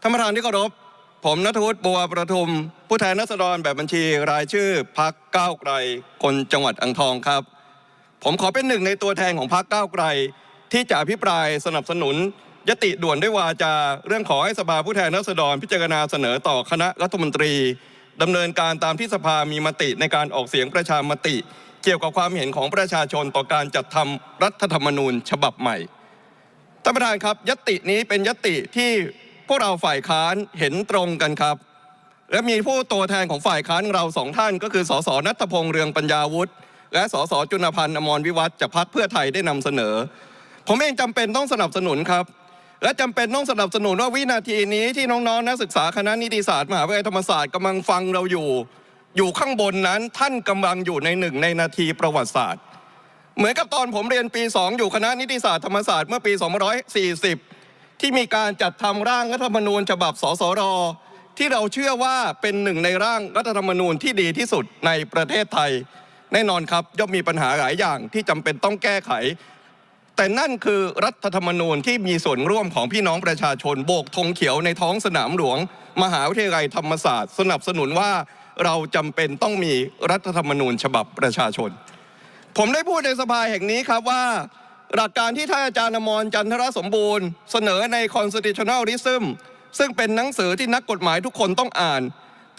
ท่านประธานที่เคารพผมนัทวุฒิบัวประทุม ผู้แทนนัสดรแบบบัญชีรายชื่อพักก้าวไกล คนจังหวัดอ่างทองครับ ผมขอเป็นหนึ่งในตัวแทนของพักก้าวไกล ที่จะอภิปรายสนับสนุน ยติด่วนด้วยวาจา เรื่องขอให้สภาผู้แทนราษฎรพิจารณาเสนอต่อคณะรัฐมนตรีดำเนินการตามที่สภามีมติในการออกเสียงประชามติ เกี่ยวกับความเห็นของประชาชนต่อการจัดทำรัฐธรรมนูญฉบับใหม่ท่านประธานครับยตินี้เป็นยติที่ พวกเราฝ่ายค้านเห็นตรงกันครับ และมีผู้ตัวแทนของฝ่ายค้านเราสองท่าน ก็คือสสนัทพงษ์เรืองปัญญาวุฒิและสสจุลพันธ์อมรวิวัฒน์จากพรรคเพื่อไทยได้นำเสนอ ผมเองจำเป็นต้องสนับสนุนครับ และจำเป็นต้องสนับสนุนว่าวินาทีนี้ที่น้องๆนักศึกษาคณะนิติศาสตร์มหาวิทยาลัยธรรมศาสตร์กำลังฟังเราอยู่ อยู่ข้างบนนั้นท่านกำลังอยู่ในหนึ่งในนาทีประวัติศาสตร์ เหมือนกับตอนผมเรียนปี 2 อยู่คณะนิติศาสตร์ธรรมศาสตร์เมื่อปี 2540 ที่มีการจัดทำร่างรัฐธรรมนูญฉบับสสรที่เราเชื่อว่าเป็นหนึ่งในร่างรัฐธรรมนูญที่ดีที่สุดในประเทศไทย แน่นอนครับย่อมมีปัญหาหลายอย่างที่จำเป็นต้องแก้ไข แต่นั่นคือรัฐธรรมนูญที่มีส่วนร่วมของพี่น้องประชาชนโบกธงเขียวในท้องสนามหลวง มหาวิทยาลัยธรรมศาสตร์ สนับสนุนว่าเราจำเป็นต้องมีรัฐธรรมนูญฉบับประชาชน ผมได้พูดในสภาแห่งนี้ครับว่า หลักการที่ท่านอาจารย์อมรจันทรสมบูรณ์ เสนอใน constitutionalism ซึ่งเป็นหนังสือที่นักกฎหมายทุกคนต้องอ่าน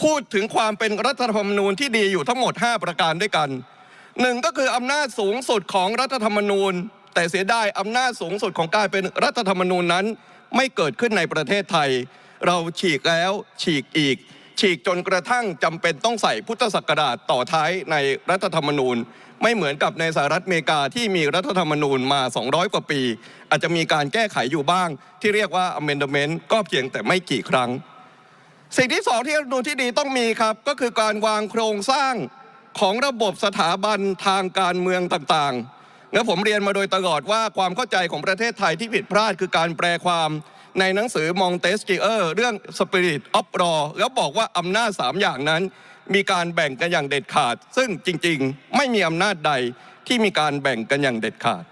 พูดถึงความเป็นรัฐธรรมนูญที่ดีอยู่ทั้งหมด 5 ประการด้วยกันหนึ่งก็คืออำนาจสูงสุดของรัฐธรรมนูญ แต่เสียดายอำนาจสูงสุดของการเป็นรัฐธรรมนูญนั้น ไม่เกิดขึ้นในประเทศไทย เราฉีกแล้วฉีกอีก ฉีกจนกระทั่งจำเป็นต้องใส่พุทธศักราชต่อท้ายในรัฐธรรมนูญ ไม่เหมือนกับในสหรัฐอเมริกาที่มีรัฐธรรมนูญมา 200 กว่าปี อาจจะมีการแก้ไขอยู่บ้าง ที่เรียกว่า amendment ก็เพียงแต่ไม่กี่ครั้ง สิ่งที่สองที่รัฐธรรมนูญที่ดีต้องมีครับ ก็คือการวางโครงสร้างของระบบสถาบันทางการเมืองต่างๆและผมเรียนมาโดยตลอดว่าความเข้าใจของประเทศไทยที่ผิดพลาดคือการแปลความ ในหนังสือมองเตสกิเออร์เรื่อง Spirit of Law แล้วบอกว่าอำนาจ3อย่างนั้น มีการแบ่งกันอย่างเด็ดขาด ซึ่งจริงๆ ไม่มีอำนาจใดที่มีการแบ่งกันอย่างเด็ดขาด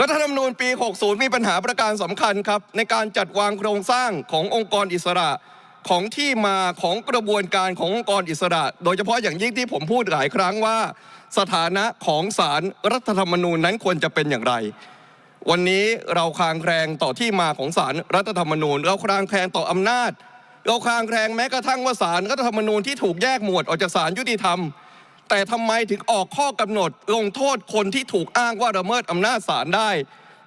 รัฐธรรมนูญปี 60 มีปัญหาประการสำคัญครับ ในการจัดวางโครงสร้างขององค์กรอิสระของที่มาของกระบวนการขององค์กรอิสระ โดยเฉพาะอย่างยิ่งที่ผมพูดหลายครั้งว่า สถานะของศาลรรัฐธรรมนูญนั้นควรจะเป็นอย่างไร วันนี้เราคลางแคลงต่อที่มาของสารรัฐธรรมนูญ เราคลางแคลงต่ออำนาจ เราคลางแคลงแม้กระทั่งว่าสารรัฐธรรมนูญที่ถูกแยกหมวดออกจากสารยุติธรรม แต่ทำไมถึงออกข้อกำหนดลงโทษคนที่ถูกอ้างว่าละเมิดอำนาจศาลได้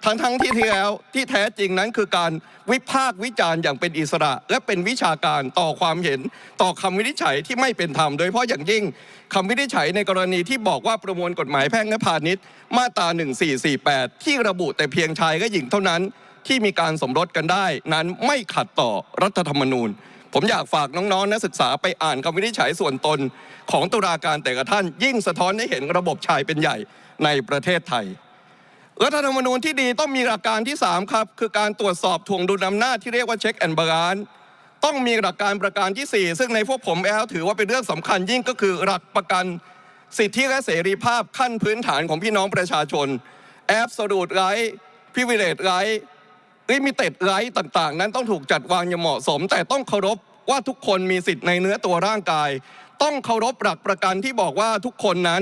ทั้งทั้งๆที่ที่แล้วที่แท้จริงนั้นคือการวิพากษ์วิจารณ์อย่างเป็นอิสระ และเป็นวิชาการต่อความเห็นต่อคำวินิจฉัยที่ไม่เป็นธรรมโดยเฉพาะอย่างยิ่งคำวินิจฉัยในกรณีที่บอกว่าประมวลกฎหมายแพ่งและพาณิชย์ มาตรา 1448 ที่ระบุแต่เพียงชายและหญิงเท่านั้นที่มีการสมรสกันได้ นั้นไม่ขัดต่อรัฐธรรมนูญ ผมอยากฝากน้องๆนักศึกษาไปอ่านคำวินิจฉัยส่วนตนของตุลาการแต่ละท่านยิ่งสะท้อนให้เห็นระบบชายเป็นใหญ่ในประเทศไทย รัฐธรรมนูญที่ดีต้องมีหลักการที่3ครับคือการตรวจสอบถ่วงดุลอำนาจที่เรียกว่าเช็คแอนด์บาลานต้องมีหลักการประการทีสี่ 4 ซึ่งในพวกผมแล้วถือว่าเป็นเรื่องสำคัญยิ่งก็คือหลักประกันสิทธิและเสรีภาพขั้นพื้นฐานของพี่น้องประชาชนแอบสรูดไรพิเวเลตไรลิมิเต็ดไรต่างๆ นั้นต้องถูกจัดวางอย่างเหมาะสม แต่ต้องเคารพว่าทุกคนมีสิทธิ์ในเนื้อตัวร่างกาย ต้องเคารพหลักประกันที่บอกว่าทุกคนนั้น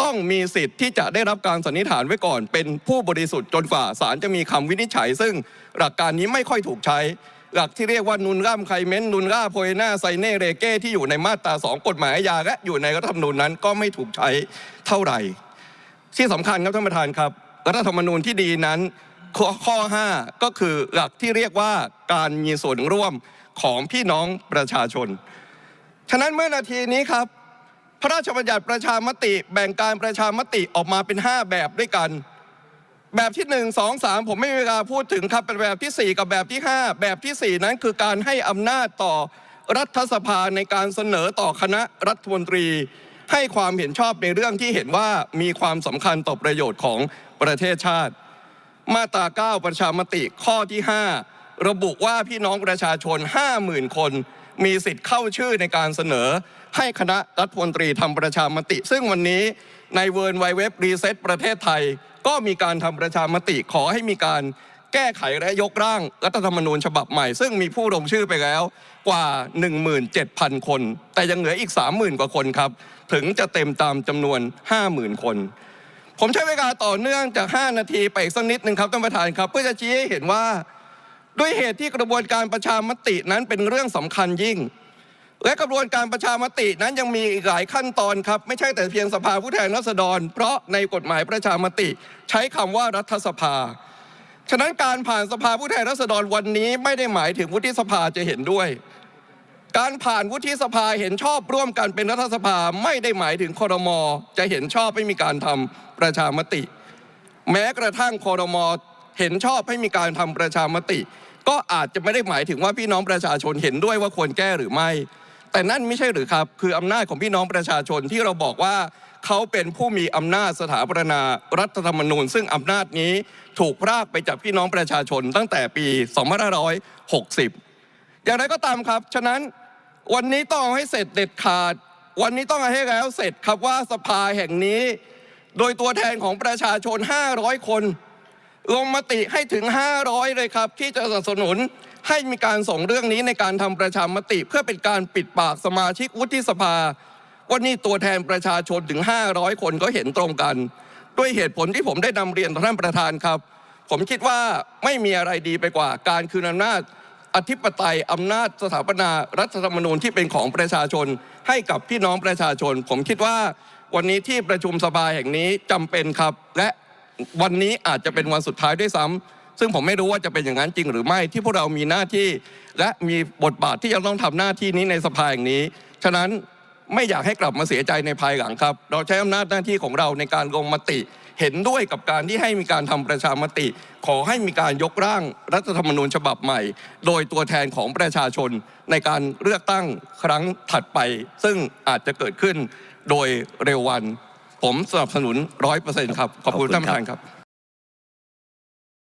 ต้องมีสิทธิ์ที่จะได้รับการสันนิษฐานไว้ก่อน เป็นผู้บริสุทธิ์จนกว่าศาลจะมีคำวินิจฉัย ซึ่งหลักการนี้ไม่ค่อยถูกใช้ หลักที่เรียกว่านุนร่ำไคเมนนุนร่าโพยนาไซเนเรเก้ที่อยู่ในมาตราสองกฎหมายอาญาและอยู่ในรัฐธรรมนูญนั้นก็ไม่ถูกใช้เท่าไหร่ ที่สำคัญครับท่านประธานครับรัฐธรรมนูญที่ดีนั้นข้อข้อ 5 ก็คือหลักที่เรียกว่าการมีส่วนร่วมของพี่น้องประชาชน ฉะนั้นเมื่อนาทีนี้ครับ พระราชบัญญัติประชามติแบ่งการประชามติออกมาเป็น 5 แบบด้วยกัน แบบที่ 1 2 3 ผมไม่มีเวลาพูดถึงครับเป็นแบบที่ 4 กับแบบที่ 5 แบบที่ 4 นั้นคือการให้อำนาจต่อรัฐสภาในการเสนอต่อคณะรัฐมนตรี ให้ความเห็นชอบในเรื่องที่เห็นว่ามีความสำคัญต่อประโยชน์ของประเทศชาติ มาตรา 9 ประชามติข้อที่ 5 ระบุว่าพี่น้องประชาชน 50,000 คน มีสิทธิ์เข้าชื่อในการเสนอ ให้คณะรัฐมนตรีทำประชามติ ซึ่งวันนี้ในเวิร์นไวเว็บรีเซ็ตประเทศไทย ก็มีการทำประชามติขอให้มีการแก้ไขและยกร่างรัฐธรรมนูญฉบับใหม่ ซึ่งมีผู้ลงชื่อไปแล้วกว่า 17,000 คน แต่ยังเหลืออีก 30,000 กว่าคนครับ ถึงจะเต็มตามจำนวน 50,000 คน ผมใช้เวลาต่อเนื่องจาก 5 นาทีไปอีกสักนิดหนึ่งครับท่านประธานครับ เพื่อจะชี้ให้เห็นว่า ด้วยเหตุที่กระบวนการประชามตินั้นเป็นเรื่องสำคัญยิ่ง และกระบวนการประชามตินั้นยังมีอีกหลายขั้นตอนครับ ไม่ใช่แต่เพียงสภาผู้แทนราษฎร เพราะในกฎหมายประชามติ ใช้คำว่ารัฐสภา ฉะนั้นการผ่านสภาผู้แทนราษฎรวันนี้ไม่ได้หมายถึงวุฒิสภาจะเห็นด้วย การผ่านวุฒิสภาเห็นชอบร่วมกันเป็นรัฐสภาไม่ได้หมายถึงคอรมอจะเห็นชอบให้มีการทำประชามติ แม้กระทั่งคอรมอเห็นชอบให้มีการทำประชามติ ก็อาจจะไม่ได้หมายถึงว่าพี่น้องประชาชนเห็นด้วยว่าควรแก้หรือไม่ แต่นั่นไม่ใช่หรือครับ คืออำนาจของพี่น้องประชาชนที่เราบอกว่าเขาเป็นผู้มีอำนาจสถาปนารัฐธรรมนูญ ซึ่งอำนาจนี้ถูกพรากไปจากพี่น้องประชาชนตั้งแต่ปี 2560 อย่างไรก็ตามครับ ฉะนั้นวันนี้ต้องให้เสร็จเด็ดขาด วันนี้ต้องให้แล้วเสร็จครับว่าสภาแห่งนี้ โดยตัวแทนของประชาชน 500 คน ลงมติให้ถึง 500 เลยครับ ที่จะสนับสนุนให้มีการส่งเรื่องนี้ในการทำประชามติ เพื่อเป็นการปิดปากสมาชิกวุฒิสภาว่านี่ตัวแทนประชาชนถึง 500 คนก็เห็นตรงกัน ด้วยเหตุผลที่ผมได้นำเรียนต่อท่านประธานครับ ผมคิดว่าไม่มีอะไรดีไปกว่าการคืนอำนาจอธิปไตยอำนาจสถาปนารัฐธรรมนูญที่เป็นของประชาชน ให้กับพี่น้องประชาชน ผมคิดว่าวันนี้ที่ประชุมสภาแห่งนี้จำเป็นครับและ วันนี้อาจจะเป็นวันสุดท้ายด้วยซ้ำซึ่งผมไม่รู้ว่าจะเป็นอย่างนั้นจริงหรือไม่ที่พวกเรามีหน้าที่ และมีบทบาทที่จะต้องทำหน้าที่นี้ในสภาแห่งนี้ ฉะนั้นไม่อยากให้กลับมาเสียใจในภายหลังครับ เราใช้อำนาจหน้าที่ของเราในการลงมติ เห็นด้วยกับการที่ให้มีการทำประชามติ ขอให้มีการยกร่างรัฐธรรมนูญฉบับใหม่ โดยตัวแทนของประชาชนในการเลือกตั้งครั้งถัดไป ซึ่งอาจจะเกิดขึ้นโดยเร็ววัน ผมสนับสนุนร้อยเปอร์เซ็นต์ครับขอบคุณท่านประธานครับ